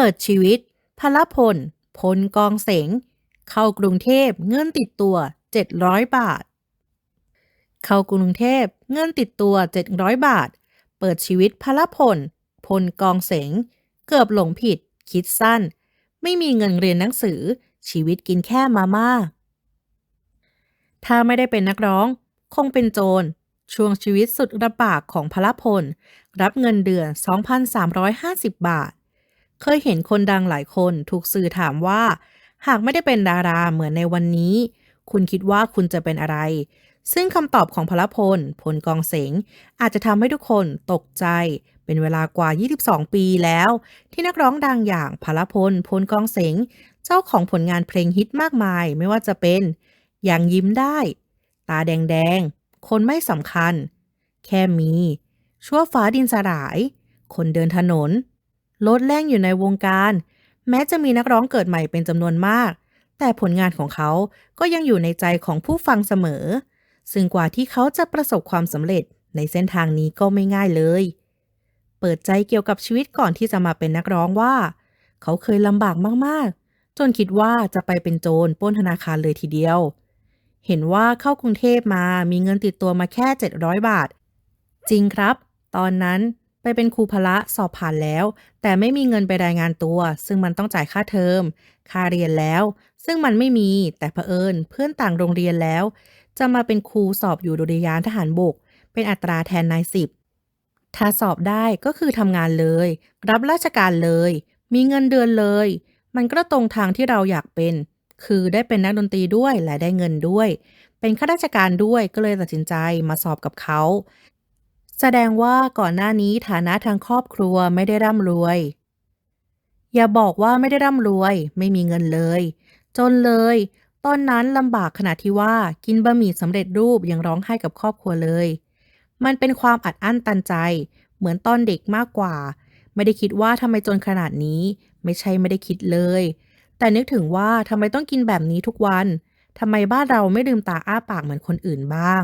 ปิดชีวิต พลพล พลกองเสง เข้ากรุงเทพเงินติดตัว 700 บาท เข้ากรุงเทพเงินติดตัว 700 บาท เปิดชีวิตพลพล พลกองเสง เกือบหลงผิด คิดสั้น ไม่มีเงินเรียนหนังสือ ชีวิตกินแค่มาม่า ถ้าไม่ได้เป็นนักร้อง คงเป็นโจรช่วงชีวิตสุดลำบากของพลพล รับเงินเดือน 2,350 บาท เคยเห็นคนดังหลายคนถูกสื่อถามว่า หากไม่ได้เป็นดาราเหมือนในวันนี้ คุณคิดว่าคุณจะเป็นอะไร ซึ่งคำตอบของพลพล พลกองเสง อาจจะทำให้ทุกคนตกใจ เป็นเวลากว่า 22 ปีแล้ว ที่นักร้องดังอย่างพลพล พลกองเสง เจ้าของผลงานเพลงฮิตมากมายไม่ว่าจะเป็น อย่างยิ้มได้ ตาแดงๆ คนไม่สำคัญ แค่มี ชั่วฟ้าดินสลาย คนเดินถนน ลดแล่งอยู่ในวงการ แม้จะมีนักร้องเกิดใหม่เป็นจำนวนมาก แต่ผลงานของเขาก็ยังอยู่ในใจของผู้ฟังเสมอ ซึ่งกว่าที่เขาจะประสบความสำเร็จในเส้นทางนี้ก็ไม่ง่ายเลย เปิดใจเกี่ยวกับชีวิตก่อนที่จะมาเป็นนักร้องว่า เขาเคยลำบากมากๆ จนคิดว่าจะไปเป็นโจรปล้นธนาคารเลยทีเดียว เห็นว่าเข้ากรุงเทพมามีเงินติดตัวมาแค่ 700 บาท จริงครับ ตอนนั้น ไปเป็นครูพละสอบผ่านแล้ว แต่ไม่มีเงินไปรายงานตัว ซึ่งมันต้องจ่ายค่าเทอม ค่าเรียนแล้ว ซึ่งมันไม่มี แต่เผอิญเพื่อนต่างโรงเรียนแล้ว จะมาเป็นครูสอบอยู่ดุริยางทหารบก เป็นอัตราแทนนายสิบถ้าสอบได้ก็คือทำงานเลย รับราชการเลย มีเงินเดือนเลย มันก็ตรงทางที่เราอยากเป็น คือได้เป็นนักดนตรีด้วยและได้เงินด้วย เป็นข้าราชการด้วยก็เลยตัดสินใจมาสอบกับเขา แสดงว่าก่อนหน้านี้ฐานะทางครอบครัวไม่ได้ร่ำรวย อย่าบอกว่าไม่ได้ร่ำรวย ไม่มีเงินเลย จนเลย ตอนนั้นลำบากขนาดที่ว่ากินบะหมี่สำเร็จรูปยังร้องไห้กับครอบครัวเลย มันเป็นความอัดอั้นตันใจ เหมือนตอนเด็กมากกว่า ไม่ได้คิดว่าทำไมจนขนาดนี้ ไม่ใช่ไม่ได้คิดเลย แต่นึกถึงว่าทำไมต้องกินแบบนี้ทุกวันทำไมบ้านเราไม่ลืมตาอ้าปากเหมือนคนอื่นบ้าง